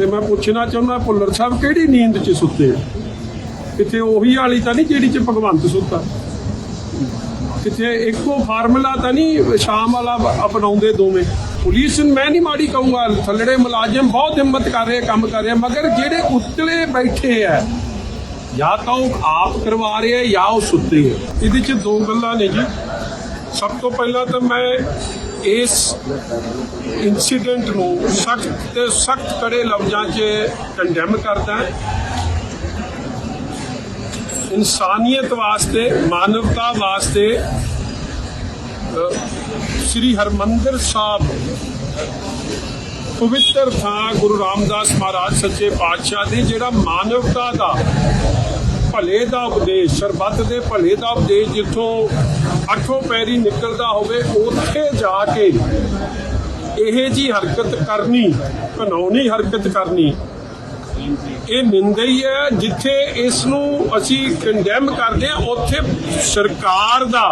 ਤੇ ਮੈਂ ਪੁੱਛਣਾ ਚਾਹੁੰਦਾ ਭੁੱਲਰ ਸਾਹਿਬ, ਕਿਹੜੀ ਨੀਂਦ 'ਚ ਸੁੱਤੇ? ਕਿਤੇ ਉਹੀ ਵਾਲੀ ਤਾਂ ਨਹੀਂ ਜਿਹੜੀ 'ਚ ਭਗਵੰਤ ਸੁੱਤਾ? ਕਿਤੇ ਇੱਕੋ ਫਾਰਮੂਲਾ ਤਾਂ ਨਹੀਂ ਸ਼ਾਮ ਵਾਲਾ ਅਪਣਾਉਂਦੇ ਦੋਵੇਂ? ਪੁਲਿਸ ਨੂੰ ਮੈਂ ਨਹੀਂ ਮਾੜੀ ਕਹੂੰਗਾ, ਥੱਲੜੇ ਮੁਲਾਜ਼ਮ ਬਹੁਤ ਹਿੰਮਤ ਕਰ ਰਹੇ, ਕੰਮ ਕਰ ਰਹੇ, ਮਗਰ ਜਿਹੜੇ ਉੱਤਲੇ ਬੈਠੇ ਆ, ਜਾਂ ਤਾਂ ਉਹ ਆਪ ਕਰਵਾ ਰਹੇ ਆ, ਜਾਂ ਉਹ ਸੁੱਤੇ ਆ। ਇਹਦੇ 'ਚ ਦੋ ਗੱਲਾਂ ਨੇ ਜੀ। ਸਭ ਤੋਂ ਪਹਿਲਾਂ ਤਾਂ ਮੈਂ ਇਸ ਇਨਸੀਡੈਂਟ ਨੂੰ ਸਖਤ ਤੇ ਸਖਤ ਕੜੇ ਲਫ਼ਜ਼ਾਂ 'ਚ ਕੰਡੈਮ ਕਰਦਾ ਇਨਸਾਨੀਅਤ ਵਾਸਤੇ, ਮਾਨਵਤਾ ਵਾਸਤੇ ਸ੍ਰੀ ਹਰਮੰਦਰ ਸਾਹਿਬ ਪਵਿੱਤਰ ਥਾਂ ਗੁਰੂ ਰਾਮਦਾਸ ਮਹਾਰਾਜ ਸੱਚੇ ਪਾਤਸ਼ਾਹ ਦੀ ਜਿਹੜਾ ਮਾਨਵਤਾ ਦਾ, ਭਲੇ ਦਾ ਉਪਦੇਸ਼, ਸਰਬੱਤ ਦੇ ਭਲੇ ਦਾ ਉਪਦੇਸ਼ ਜਿੱਥੋਂ ਅੱਠੋਂ ਪੈਰੀ ਨਿਕਲਦਾ ਹੋਵੇ, ਉੱਥੇ ਜਾ ਕੇ ਇਹ ਜੀ ਹਰਕਤ ਕਰਨੀ ਕਾਨੂੰਨੀ ਹਰਕਤ ਕਰਨੀ, ਇਹ ਨਿੰਦਈ ਹੈ ਜਿੱਥੇ ਇਸ ਨੂੰ ਅਸੀਂ ਕੰਡੈਮ ਕਰਦੇ ਹਾਂ, ਉੱਥੇ ਸਰਕਾਰ ਦਾ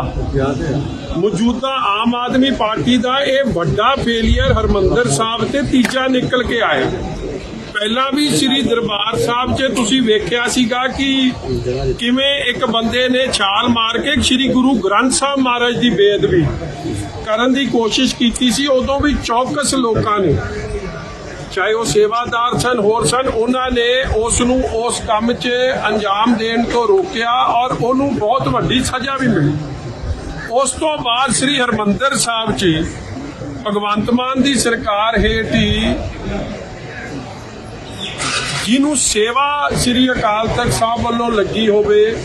ਮੌਜੂਦਾ ਆਮ ਆਦਮੀ ਪਾਰਟੀ ਦਾ ਇਹ ਵੱਡਾ ਫੇਲਿਅਰ ਹਰਮੰਦਰ ਸਾਹਿਬ ਤੇ ਤੀਜਾ ਨਿਕਲ ਕੇ ਆਇਆ। ਪਹਿਲਾਂ ਵੀ ਸ੍ਰੀ ਦਰਬਾਰ ਸਾਹਿਬ 'ਚ ਤੁਸੀਂ ਵੇਖਿਆ ਸੀਗਾ ਕਿ ਕਿਵੇਂ ਇੱਕ ਬੰਦੇ ਨੇ ਛਾਲ ਮਾਰ ਕੇ ਸ੍ਰੀ ਗੁਰੂ ਗ੍ਰੰਥ ਸਾਹਿਬ ਮਹਾਰਾਜ ਦੀ ਬੇਅਦਬੀ ਕਰਨ ਦੀ ਕੋਸ਼ਿਸ਼ ਕੀਤੀ ਸੀ, ਉਦੋਂ ਵੀ ਚੌਕਸ ਲੋਕਾਂ ਨੇ। ਚਾਹੇ ਉਹ ਸੇਵਾਦਾਰ ਸਨ, ਹੋਰ ਸਨ, ਉਹਨਾਂ ਨੇ ਉਸ ਨੂੰ ਉਸ ਕੰਮ 'ਚ ਅੰਜਾਮ ਦੇਣ ਤੋਂ ਰੋਕਿਆ ਔਰ ਉਹਨੂੰ ਬਹੁਤ ਵੱਡੀ ਸਜ਼ਾ ਵੀ ਮਿਲੀ। ਉਸ ਤੋਂ ਬਾਅਦ ਸ੍ਰੀ ਹਰਮੰਦਰ ਸਾਹਿਬ 'ਚ ਭਗਵੰਤ ਮਾਨ ਦੀ ਸਰਕਾਰ ਹੇਠ ਹੀ ਜਿਹਨੂੰ ਸੇਵਾ ਸ੍ਰੀ ਅਕਾਲ ਤਖਤ ਸਾਹਿਬ ਵੱਲੋਂ ਲੱਗੀ ਹੋਵੇ,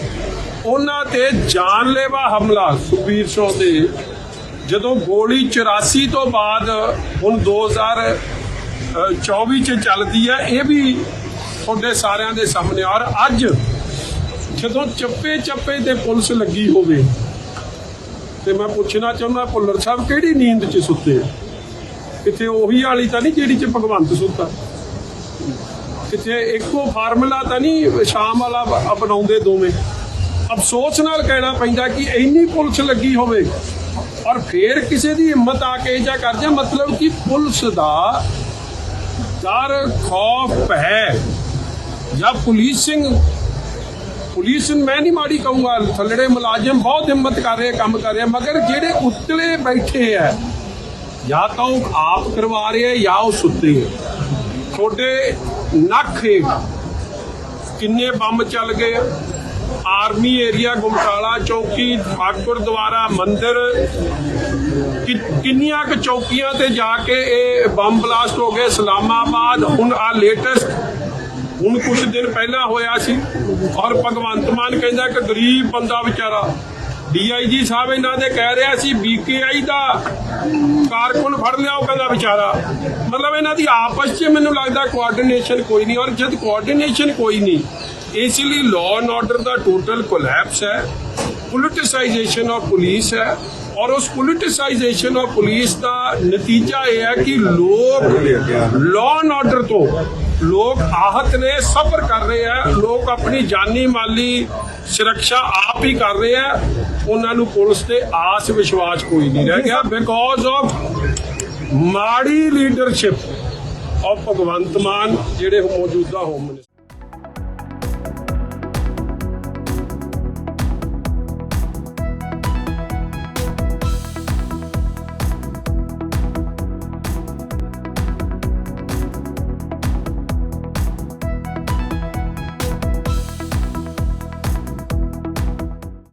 ਉਹਨਾਂ ਤੇ ਜਾਨਲੇਵਾ ਹਮਲਾ ਸੁਖਬੀਰ ਸਿੰਘ ਦੇ। ਜਦੋਂ ਗੋਲੀ 84 ਤੋਂ ਬਾਅਦ ਹੁਣ 2024 ਚ ਚੱਲਦੀ ਹੈ, ਇਹ ਵੀ ਤੁਹਾਡੇ ਸਾਰਿਆਂ ਦੇ ਸਾਹਮਣੇ। ਔਰ ਅੱਜ ਜਦੋਂ ਚੱਪੇ ਚੱਪੇ ਤੇ ਪੁਲਿਸ ਲੱਗੀ ਹੋਵੇ, ਤੇ ਮੈਂ ਪੁੱਛਣਾ ਚਾਹੁੰਦਾ, ਭੁੱਲਰ ਸਾਹਿਬ ਕਿਹੜੀ ਨੀਂਦ 'ਚ ਸੁੱਤੇ ਕਿਤੇ ਉਹੀ ਵਾਲੀ ਤਾਂ ਨਹੀਂ ਜਿਹੜੀ 'ਚ ਭਗਵੰਤ ਸੁੱਤਾ? ਕਿਤੇ ਇੱਕੋ ਫਾਰਮੂਲਾ ਤਾਂ ਨਹੀਂ ਸ਼ਾਮ ਵਾਲਾ ਅਪਣਾਉਂਦੇ ਦੋਵੇਂ। ਅਫਸੋਸ ਨਾਲ ਕਹਿਣਾ ਪੈਂਦਾ ਕਿ ਇੰਨੀ ਪੁਲਿਸ ਲੱਗੀ ਹੋਵੇ ਔਰ ਫੇਰ ਕਿਸੇ ਦੀ ਹਿੰਮਤ ਆ ਕੇ ਜਾਂ ਕਰ ਜਾ, ਮਤਲਬ ਕਿ ਪੁਲਿਸ ਦਾ ਡਰ, ਖੌਫ, ਭੈ ਜਾਂ ਪੁਲਿਸਿੰਗ ਪੁਲਿਸ ਮੈਂ ਨਹੀਂ ਮਾੜੀ ਕਹੂੰਗਾ, ਥੱਲੜੇ ਮੁਲਾਜ਼ਮ ਬਹੁਤ ਹਿੰਮਤ ਕਰ ਰਹੇ, ਕੰਮ ਕਰ ਰਹੇ, ਮਗਰ ਜਿਹੜੇ ਉੱਤਲੇ ਬੈਠੇ ਆ, ਜਾਂ ਤਾਂ ਉਹ ਆਪ ਕਰਵਾ ਰਹੇ ਆ ਜਾਂ ਉਹ ਸੁੱਤੇ ਆ। ਤੁਹਾਡੇ ਨੱਖ ਕਿੰਨੇ ਬੰਬ ਚੱਲ ਗਏ ਆਰਮੀ ਏਰੀਆ ਗੁਮਟਾਲਾ, ਚੌਕੀ ਠਾਕੁਰ ਦੁਆਰਾ ਮੰਦਿਰ। ਕਿ- ਕਿੰਨੀਆਂ ਕੁ ਚੌਕੀਆਂ ਤੇ ਜਾ ਕੇ ਇਹ ਬੰਬ ਬਲਾਸਟ ਹੋ ਗਏ ਇਸਲਾਮਾਬਾਦ। ਹੁਣ ਆ ਲੇਟੈਸਟ ਹੁਣ ਕੁਝ ਦਿਨ ਪਹਿਲਾਂ ਹੋਇਆ ਸੀ। ਔਰ ਭਗਵੰਤ ਮਾਨ ਕਹਿੰਦਾ ਕਿ ਗਰੀਬ ਬੰਦਾ ਵਿਚਾਰਾ ਡੀਆਈਜੀ ਸਾਹਿਬ ਇਹਨਾਂ ਦੇ ਕਹਿ ਰਿਹਾ ਸੀ, ਬੀਕੇਆਈ ਦਾ ਕਾਰਕੁਨ ਫੜ ਲਿਆ, ਉਹ ਕਹਿੰਦਾ ਵਿਚਾਰਾ। ਮਤਲਬ ਇਹਨਾਂ ਦੀ ਆਪਸ 'ਚ ਮੈਨੂੰ ਲੱਗਦਾ ਕੋਆਰਡੀਨੇਸ਼ਨ ਕੋਈ ਨਹੀਂ, ਔਰ ਜਦ ਕੋਆਰਡੀਨੇਸ਼ਨ ਕੋਈ ਨਹੀਂ, ਇਸ ਲਈ ਲਾਅ ਐਂਡ ਆਰਡਰ ਦਾ ਟੋਟਲ ਕੋਲੈਪਸ ਹੈ ਪੋਲਿਟਿਸਾਈਜੇਸ਼ਨ ਆਫ ਪੁਲਿਸ ਹੈ, ਔਰ ਉਸ ਪੋਲਿਟਿਸਾਈਜੇਸ਼ਨ ਆਫ ਪੁਲਿਸ ਦਾ ਨਤੀਜਾ ਇਹ ਹੈ ਕਿ ਲੋਕ ਲਾਅ ਐਂਡ ਆਰਡਰ ਤੋਂ, ਲੋਕ ਆਹਤ ਨੇ, ਸਫਰ ਕਰ ਰਹੇ ਆ ਲੋਕ ਆਪਣੀ ਜਾਨੀ ਮਾਲੀ ਸੁਰੱਖਿਆ ਆਪ ਹੀ ਕਰ ਰਹੇ ਆ ਉਹਨਾਂ ਨੂੰ ਪੁਲਿਸ ਤੇ ਆਸ ਵਿਸ਼ਵਾਸ ਕੋਈ ਨਹੀਂ ਰਹਿ ਗਿਆ ਬਿਕੋਜ਼ ਆਫ ਮਾੜੀ ਲੀਡਰਸ਼ਿਪ ਆਫ ਭਗਵੰਤ ਮਾਨ, ਜਿਹੜੇ ਮੌਜੂਦਾ ਹੋਮ ਮਿਨਿਸਟਰ